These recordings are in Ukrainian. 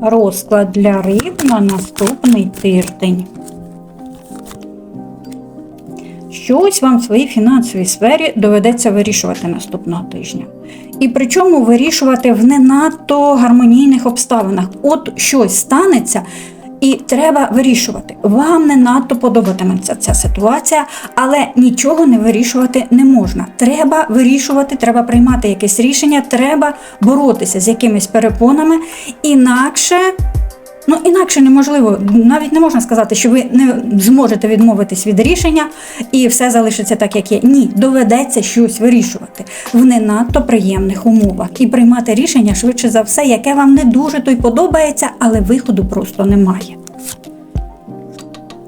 розклад для риб на наступний тиждень. Щось вам в своїй фінансовій сфері доведеться вирішувати наступного тижня. І причому вирішувати в не надто гармонійних обставинах. От щось станеться, і треба вирішувати. Вам не надто подобатиметься ця ситуація, але нічого не вирішувати не можна. Треба вирішувати, треба приймати якесь рішення, треба боротися з якимись перепонами, інакше. Ну, інакше неможливо, навіть не можна сказати, що ви не зможете відмовитись від рішення і все залишиться так, як є. Ні, доведеться щось вирішувати в не надто приємних умовах і приймати рішення швидше за все, яке вам не дуже то й подобається, але виходу просто немає.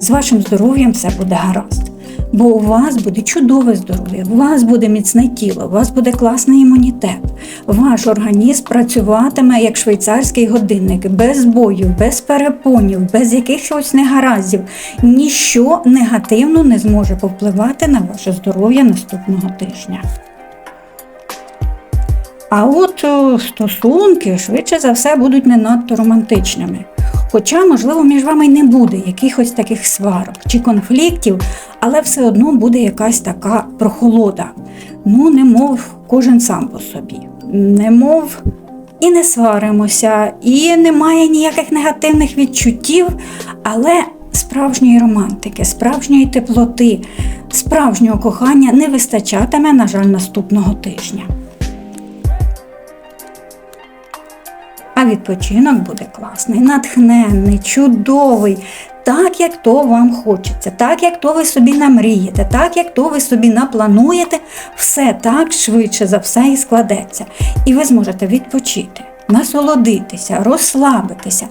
З вашим здоров'ям все буде гаразд. Бо у вас буде чудове здоров'я, у вас буде міцне тіло, у вас буде класний імунітет. Ваш організм працюватиме як швейцарський годинник, без бою, без перепонів, без якихось негараздів. Ніщо негативно не зможе повпливати на ваше здоров'я наступного тижня. А от стосунки швидше за все будуть не надто романтичними. Хоча, можливо, між вами й не буде якихось таких сварок чи конфліктів, але все одно буде якась така прохолода. Ну, немов кожен сам по собі. Немов і не сваримося, і немає ніяких негативних відчуттів, але справжньої романтики, справжньої теплоти, справжнього кохання не вистачатиме, на жаль, наступного тижня. А відпочинок буде класний, натхненний, чудовий, так як то вам хочеться, так як то ви собі намрієте, так як то ви собі наплануєте, все так швидше за все і складеться. І ви зможете відпочити. Насолодитися, розслабитися,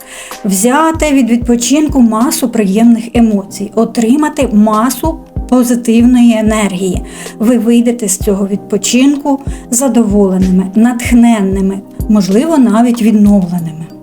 взяти від відпочинку масу приємних емоцій, отримати масу позитивної енергії. Ви вийдете з цього відпочинку задоволеними, натхненними, можливо, навіть відновленими.